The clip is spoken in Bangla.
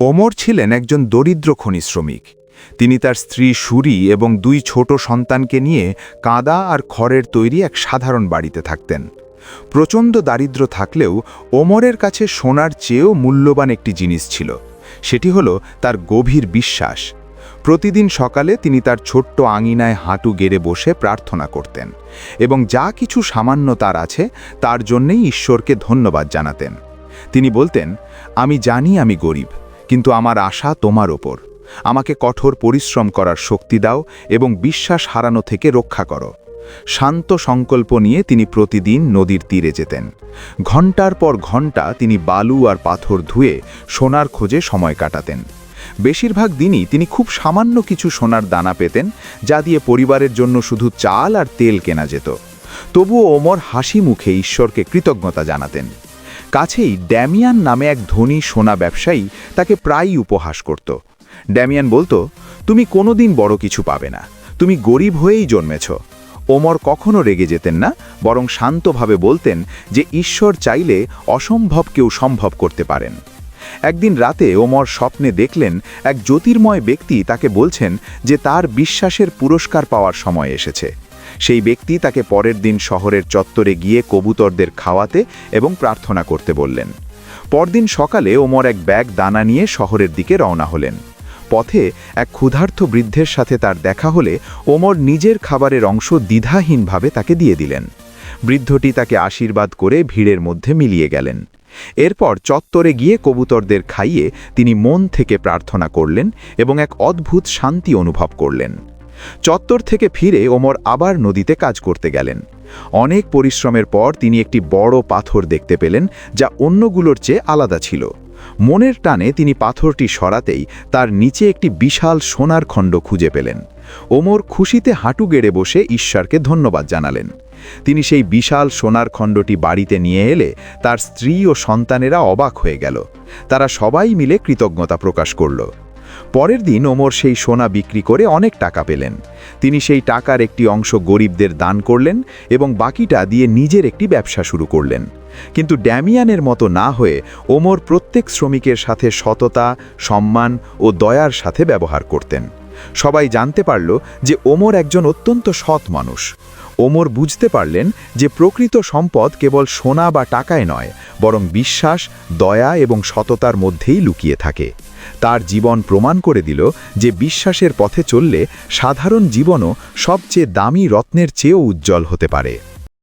ওমর ছিলেন একজন দরিদ্র খনি শ্রমিক। তিনি তার স্ত্রী সুরি এবং দুই ছোট সন্তানকে নিয়ে কাদা আর খড়ের তৈরি এক সাধারণ বাড়িতে থাকতেন। প্রচণ্ড দারিদ্র্য থাকলেও ওমরের কাছে সোনার চেয়েও মূল্যবান একটি জিনিস ছিল। সেটি হলো তার গভীর বিশ্বাস। প্রতিদিন সকালে তিনি তার ছোট্ট আঙিনায় হাঁটু গেড়ে বসে প্রার্থনা করতেন এবং যা কিছু সামান্য তার আছে, তার জন্যেই ঈশ্বরকে ধন্যবাদ জানাতেন। তিনি বলতেন, আমি জানি আমি গরিব। কিন্তু আমার আশা তোমার ওপর আমাকে কঠোর পরিশ্রম করার শক্তি দাও এবং বিশ্বাস হারানো থেকে রক্ষা করো। শান্ত সংকল্প নিয়ে তিনি প্রতিদিন নদীর তীরে যেতেন। ঘণ্টার পর ঘণ্টা তিনি বালু আর পাথর ধুয়ে সোনার খোঁজে সময় কাটাতেন। বেশিরভাগ দিনই তিনি খুব সামান্য কিছু সোনার দানা পেতেন, যা দিয়ে পরিবারের জন্য শুধু চাল আর তেল কেনা যেত। তবুও ওমর হাসি মুখে ঈশ্বরকে কৃতজ্ঞতা জানাতেন। কাছেই ড্যামিয়ান নামে এক ধনী সোনা ব্যবসায়ী তাকে প্রায়ই উপহাস করত। ড্যামিয়ান বলতো, তুমি কোনোদিন বড় কিছু পাবে না। তুমি গরিব হয়েই জন্মেছ। ওমর কখনো রেগে যেতেন না, বরং শান্তভাবে বলতেন যে ঈশ্বর চাইলে অসম্ভবকেও সম্ভব করতে পারেন। একদিন রাতে ওমর স্বপ্নে দেখলেন এক জ্যোতির্ময় ব্যক্তি তাকে বলছেন যে তার বিশ্বাসের পুরস্কার পাওয়ার সময় এসেছে। সেই ব্যক্তি তাকে পরের দিন শহরের চত্বরে গিয়ে কবুতরদের খাওয়াতে এবং প্রার্থনা করতে বললেন। পরদিন সকালে ওমর এক ব্যাগ দানা নিয়ে শহরের দিকে রওনা হলেন। পথে এক ক্ষুধার্ত বৃদ্ধের সাথে তার দেখা হলে ওমর নিজের খাবারের অংশ দ্বিধাহীনভাবে তাকে দিয়ে দিলেন। বৃদ্ধটি তাকে আশীর্বাদ করে ভিড়ের মধ্যে মিলিয়ে গেলেন। এরপর চত্বরে গিয়ে কবুতরদের খাইয়ে তিনি মন থেকে প্রার্থনা করলেন এবং এক অদ্ভুত শান্তি অনুভব করলেন। চত্বর থেকে ফিরে ওমর আবার নদীতে কাজ করতে গেলেন। অনেক পরিশ্রমের পর তিনি একটি বড় পাথর দেখতে পেলেন, যা অন্যগুলোর চেয়ে আলাদা ছিল। মনের টানে তিনি পাথরটি সরাতেই তার নিচে একটি বিশাল সোনার খণ্ড খুঁজে পেলেন। ওমর খুশিতে হাঁটু গেড়ে বসে ঈশ্বরকে ধন্যবাদ জানালেন। তিনি সেই বিশাল সোনার খণ্ডটি বাড়িতে নিয়ে এলে তার স্ত্রী ও সন্তানেরা অবাক হয়ে গেল। তারা সবাই মিলে কৃতজ্ঞতা প্রকাশ করল। পরের দিন ওমর সেই সোনা বিক্রি করে অনেক টাকা পেলেন। তিনি সেই টাকার একটি অংশ গরিবদের দান করলেন এবং বাকিটা দিয়ে নিজের একটি ব্যবসা শুরু করলেন। কিন্তু ড্যামিয়ানের মতো না হয়ে ওমর প্রত্যেক শ্রমিকের সাথে সততা, সম্মান ও দয়ার সাথে ব্যবহার করতেন। সবাই জানতে পারল যে ওমর একজন অত্যন্ত সৎ মানুষ। ওমর বুঝতে পারলেন যে প্রকৃত সম্পদ কেবল সোনা বা টাকায় নয়, বরং বিশ্বাস, দয়া এবং সততার মধ্যেই লুকিয়ে থাকে। তার জীবন প্রমাণ করে দিল যে বিশ্বাসের পথে চললে সাধারণ জীবনও সবচেয়ে দামি রত্নের চেয়েও উজ্জ্বল হতে পারে।